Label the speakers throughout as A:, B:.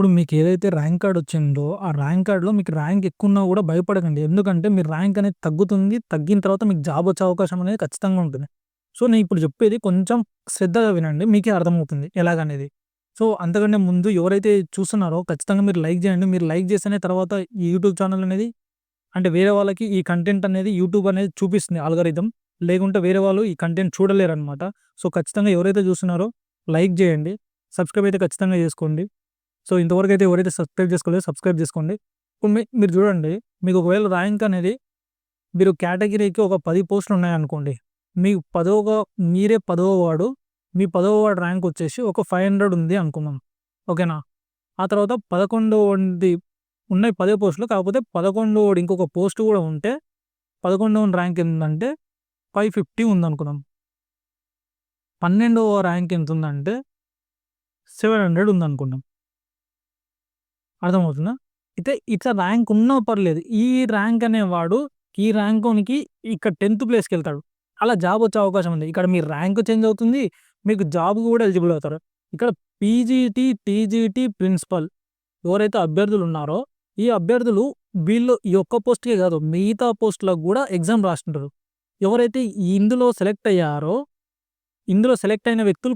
A: ఇప్పుడు మీకు ఏదైతే ర్యాంక్ కార్డ్ వచ్చిందో, ఆ ర్యాంక్ కార్డ్‌లో మీకు ర్యాంక్ ఎక్కువున్నా గూడా భయపడకండి. ఎందుకంటే మీ ర్యాంక్ అనేది తగ్గుతుంది. తగ్గిన తర్వాత మీకు జాబ్ వచ్చే అవకాశం అనేది ఖచ్చితంగా ఉంటుంది. సో, నేను ఇప్పుడు చెప్పేది కొంచెం శ్రద్ధగా వినండి. మీకే అర్థమవుతుంది ఎలాగనేది. సో, అంతకంటే ముందు ఎవరైతే చూస్తున్నారో ఖచ్చితంగా మీరు లైక్ జేయండి. మీరు లైక్ చేస్తేనే తర్వాత ఈ యూట్యూబ్ ఛానల్ అనేది అంటే వేరే వాళ్ళకి ఈ కంటెంట్ అనేది యూట్యూబ్ అనేది చూపిస్తుంది ఆల్గారిథం. లేకుంటే వేరే వాళ్ళు ఈ కంటెంట్ చూడలేరనమాట. సో, ఖచ్చితంగా ఎవరైతే చూస్తున్నారో లైక్ జేయండి. సబ్స్క్రైబ్ అయితే ఖచ్చితంగా చేసుకోండి. సో, ఇంతవరకు అయితే ఎవరైతే సబ్స్క్రైబ్ చేసుకోలేదో సబ్స్క్రైబ్ చేసుకోండి. ఇప్పుడు మీ మీరు చూడండి. మీకు ఒకవేళ ర్యాంక్ అనేది మీరు కేటగిరీకి ఒక పది పోస్టులు ఉన్నాయనుకోండి. మీ పదవ మీరే పదవ వాడు. మీ పదవ వాడు ర్యాంక్ వచ్చేసి ఒక 500 ఉంది అనుకుందాం. ఓకేనా? ఆ తర్వాత పదకొండోవాడిది ఉన్నాయి పదే పోస్టులు. కాకపోతే పదకొండవ ఇంకొక పోస్ట్ కూడా ఉంటే 11వ ర్యాంక్ ఏంటంటే ఫైవ్ ఫిఫ్టీ ఉందనుకున్నాం పన్నెండవ ర్యాంక్ ఎంత ఉందంటే సెవెన్ హండ్రెడ్ ఉందనుకున్నాం అర్థమవుతుందా? అయితే ఇట్లా ర్యాంక్ ఉన్నా పర్లేదు. ఈ ర్యాంక్ అనేవాడు ఈ ర్యాంకోనికి ఇక్కడ 10థ్ ప్లేస్‌కెళ్తాడు. అలా జాబ్ వచ్చే అవకాశం ఉంది. ఇక్కడ మీ ర్యాంక్ చేంజ్ అవుతుంది. మీకు జాబ్ కూడా ఎలిజిబుల్ అవుతారు. ఇక్కడ పీజీటీ, టీజీటీ, ప్రిన్సిపల్ ఎవరైతే అభ్యర్థులు ఉన్నారో ఈ అభ్యర్థులు వీళ్ళు ఈ ఒక్క పోస్ట్‌కే కాదు మిగతా పోస్టులకు కూడా ఎగ్జామ్ రాస్తుంటారు. ఎవరైతే ఇందులో సెలెక్ట్ అయ్యారో ఇందులో సెలెక్ట్ అయిన వ్యక్తులు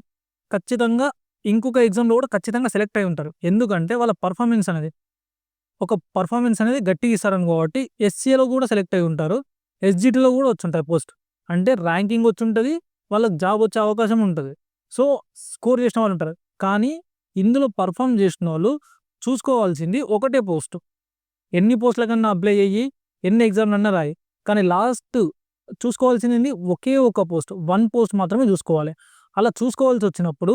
A: ఖచ్చితంగా ఇంకొక ఎగ్జామ్‌లో కూడా ఖచ్చితంగా సెలెక్ట్ అయ్యి ఉంటారు. ఎందుకంటే వాళ్ళ పర్ఫార్మెన్స్ అనేది ఒక పర్ఫార్మెన్స్ అనేది గట్టిగా ఇస్తారని కాబట్టి ఎస్సీఏలో కూడా సెలెక్ట్ అయ్యి ఉంటారు. ఎస్జిటిలో కూడా వచ్చుంటాయి పోస్ట్. అంటే ర్యాంకింగ్ వచ్చుంటుంది వాళ్ళకి జాబ్ వచ్చే అవకాశం ఉంటుంది సో, స్కోర్ చేసిన వాళ్ళు ఉంటారు. కానీ ఇందులో పర్ఫార్మ్ చేసినోళ్ళు చూసుకోవాల్సింది ఒకటే పోస్ట్. ఎన్ని పోస్టులకన్నా అప్లై అయ్యి ఎన్ని ఎగ్జామ్‌లన్నా రాయి. కానీ లాస్ట్ చూసుకోవాల్సింది ఒకే ఒక పోస్ట్. వన్ పోస్ట్ మాత్రమే చూసుకోవాలి. అలా చూసుకోవాల్సి వచ్చినప్పుడు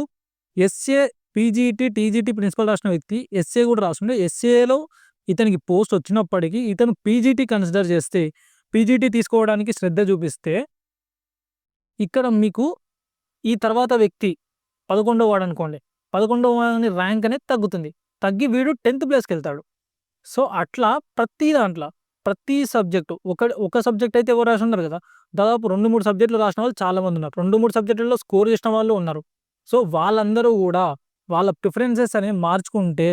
A: ఎస్ఏ, పీజీటీ, టీజీటీ, ప్రిన్సిపల్ రాసిన వ్యక్తి ఎస్ఏ కూడా రాసుకుంటే ఎస్ఏలో ఇతనికి పోస్ట్ వచ్చినప్పటికీ ఇతను పీజీటీ కన్సిడర్ చేస్తే పీజీటీ తీసుకోవడానికి శ్రద్ధ చూపిస్తే ఇక్కడ మీకు ఈ తర్వాత వ్యక్తి పదకొండవ వాడు అనుకోండి. పదకొండవ వాడని ర్యాంక్ అనేది తగ్గుతుంది. తగ్గి వీడు టెన్త్ ప్లేస్కి వెళ్తాడు. సో, అట్లా ప్రతి దాంట్లో ప్రతి సబ్జెక్టు ఒక ఒక సబ్జెక్ట్ అయితే ఎవరు రాసిన్నారు కదా. దాదాపు 2, 3 సబ్జెక్టులు రాసిన వాళ్ళు చాలామంది ఉన్నారు. రెండు మూడు సబ్జెక్టుల్లో స్కోర్ చేసిన వాళ్ళు ఉన్నారు. సో, వాళ్ళందరూ కూడా వాళ్ళ ప్రిఫరెన్సెస్ అనేవి మార్చుకుంటే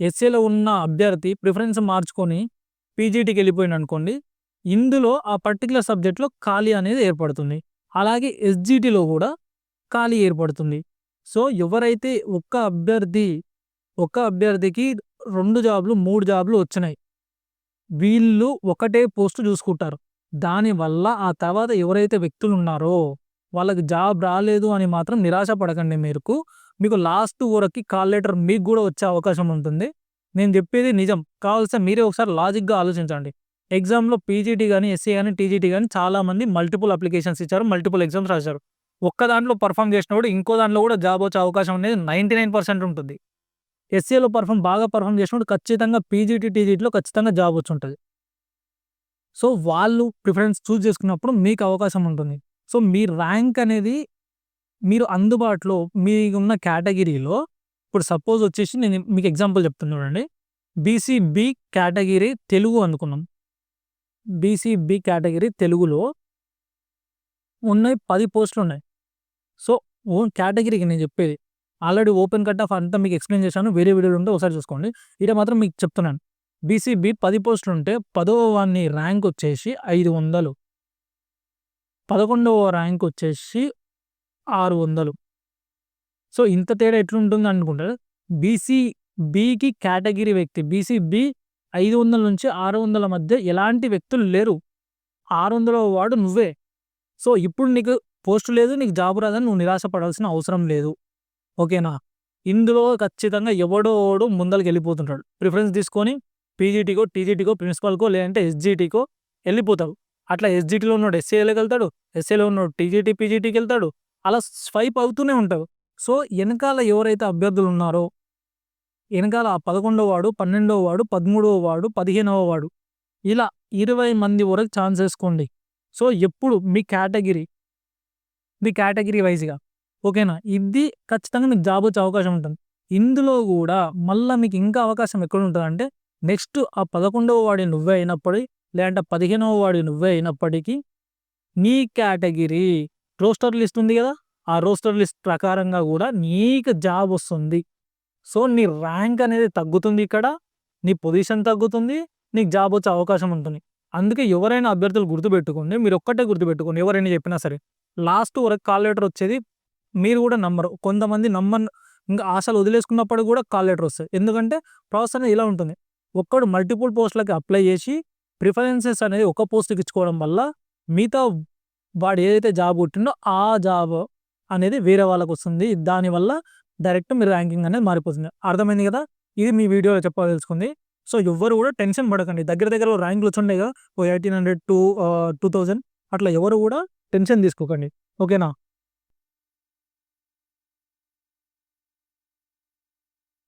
A: ఎస్ఏలో ఉన్న అభ్యర్థి ప్రిఫరెన్స్ మార్చుకొని పీజీటీకి ఎళ్ళిపోయిండనుకోండి. ఇందులో ఆ పర్టికులర్ సబ్జెక్ట్‌లో ఖాళీ అనేది ఏర్పడుతుంది. అలాగే ఎస్‌జీటీలో కూడా ఖాళీ ఏర్పడుతుంది. సో, ఎవరైతే ఒక్క అభ్యర్థి ఒక్క అభ్యర్థికి రెండు జాబ్‌లు, మూడు జాబ్‌లు వచ్చినాయి. వీళ్ళు ఒకటే పోస్ట్ చూసుకుంటారు. దానివల్ల ఆ తర్వాత ఎవరైతే వ్యక్తులున్నారో వాళ్ళకి జాబ్ రాలేదు అని మాత్రం నిరాశ పడకండి మీరుకు. మీకు లాస్ట్ ఊరకి కాల్ లెటర్ మీకు కూడా వచ్చే అవకాశం ఉంటుంది. నేను చెప్పేది నిజం. కావాల్సిన మీరే ఒకసారి లాజిక్‌గా ఆలోచించండి. ఎగ్జామ్‌లో పీజీటీ కానీ ఎస్సీ కానీ టీజీటీ కానీ చాలామంది మల్టిపుల్ అప్లికేషన్స్ ఇచ్చారు. మల్టిపుల్ ఎగ్జామ్స్ రాశారు. ఒక్క దాంట్లో పర్ఫార్మ్ చేసినప్పుడు ఇంకో దాంట్లో కూడా జాబ్ వచ్చే అవకాశం అనేది 99% ఉంటుంది. ఎస్సీలో పర్ఫార్మ్ బాగా పర్ఫార్మ్ చేసినప్పుడు ఖచ్చితంగా పీజీటీ, టీజీటీలో ఖచ్చితంగా జాబ్ వచ్చి ఉంటుంది సో, వాళ్ళు ప్రిఫరెన్స్ చూజ్ చేసుకున్నప్పుడు మీకు అవకాశం ఉంటుంది. సో, మీ ర్యాంక్ అనేది మీరు అందుబాటులో మీకున్న కేటగిరీలో ఇప్పుడు సపోజ్ వచ్చేసి నేను మీకు ఎగ్జాంపుల్ చెప్తున్నా చూడండి. బీసీబీ కేటగిరీ తెలుగు అనుకున్నాం. బీసీబీ కేటగిరీ తెలుగులో ఉన్నాయి పది పోస్టులు ఉన్నాయి సో, ఓన్ కేటగిరీకి నేను చెప్పేది. ఆల్రెడీ ఓపెన్ కట్ ఆఫ్ అంతా మీకు ఎక్స్‌ప్లెయిన్ చేశాను. వేరే వీడియోలు ఉంటే ఒకసారి చూసుకోండి. ఇక మాత్రం మీకు చెప్తున్నాను. బీసీబీ పది పోస్టులు ఉంటే పదో వాడిని ర్యాంక్ వచ్చేసి 500. 11వ ర్యాంక్ వచ్చేసి 600. సో, ఇంత తేడా ఎట్లుంటుంది అనుకుంటారు బీసీ బికి కేటగిరీ వ్యక్తి బీసీ బి 500 నుంచి 600 మధ్య ఎలాంటి వ్యక్తులు లేరు. 600వ వాడు నువ్వే. సో, ఇప్పుడు నీకు పోస్ట్ లేదు. నీకు జాబ్ రాదని నువ్వు నిరాశ పడాల్సిన అవసరం లేదు. ఓకేనా? ఇందులో ఖచ్చితంగా ఎవడో ఓడు ముందలకెళ్ళిపోతుంటాడు. ప్రిఫరెన్స్ తీసుకొని పీజీటీకో, టీజీటీకో, ప్రిన్సిపాల్కో లేదంటే ఎస్‌జీటీకో వెళ్ళిపోతావు అట్లా ఎస్‌జీటీలో ఉన్నోడు వెళ్తాడు ఎస్సీలో ఉన్నాడు టీజీటీ, పీజీటీకెళ్తాడు. అలా స్వైప్ అవుతూనే ఉంటారు. సో, వెనకాల ఎవరైతే అభ్యర్థులున్నారో ఎనకాల ఆ 11వ వాడు, 12వ వాడు, 13వ వాడు, 15వ వాడు ఇలా 20 మంది వరకు ఛాన్స్ వేసుకోండి సో, ఎప్పుడు మీ కేటగిరీ మీ కేటగిరీ వైజ్గా ఓకేనా? ఇది ఖచ్చితంగా మీకు జాబ్ వచ్చే అవకాశం ఉంటుంది. ఇందులో కూడా మళ్ళీ మీకు ఇంకా అవకాశం ఎక్కడుంటదంటే నెక్స్ట్ ఆ 11వ వాడి నువ్వే అయినప్పటి లేదంటే 15వ వాడి నువ్వే అయినప్పటికీ నీ కేటగిరీ రోస్టర్ లిస్ట్ ఉంది కదా ఆ రోస్టర్ లిస్ట్ ప్రకారంగా కూడా నీకు జాబ్ వస్తుంది. సో, నీ ర్యాంక్ అనేది తగ్గుతుంది ఇక్కడ. నీ పొజిషన్ తగ్గుతుంది. నీకు జాబ్ వచ్చే అవకాశం ఉంటుంది. అందుకే ఎవరైనా అభ్యర్థులు గుర్తుపెట్టుకోండి. మీరొక్కటే గుర్తుపెట్టుకోండి ఎవరైనా చెప్పినా సరే. లాస్ట్ వరకు కాల్ లెటర్ వచ్చేది మీరు కూడా నమ్మరు. కొంతమంది నమ్మన్ ఇంకా ఆశలు వదిలేసుకున్నప్పుడు కూడా కాల్ లెటర్ వస్తుంది ఎందుకంటే ప్రాసెస్ అనేది ఇలా ఉంటుంది. ఒక్కడు మల్టిపుల్ పోస్ట్‌లకి అప్లై చేసి ప్రిఫరెన్సెస్ అనేది ఒక పోస్ట్‌కి ఇచ్చుకోవడం వల్ల మిగతా వాడు ఏదైతే జాబ్ కొట్టిండో ఆ జాబ్ అనేది వేరే వాళ్ళకు వస్తుంది దానివల్ల డైరెక్ట్ మీ ర్యాంకింగ్ అనేది మారిపోతుంది. అర్థమైంది కదా! ఇది మీ వీడియోలో చెప్పదలుచుకుంది. సో, ఎవరు కూడా టెన్షన్ పడకండి. దగ్గర దగ్గర ర్యాంకులు వచ్చుంటాయి కదా! ఓ 1800 టూ టూ థౌజండ్ అట్లా ఎవరు కూడా టెన్షన్ తీసుకోకండి. ఓకేనా?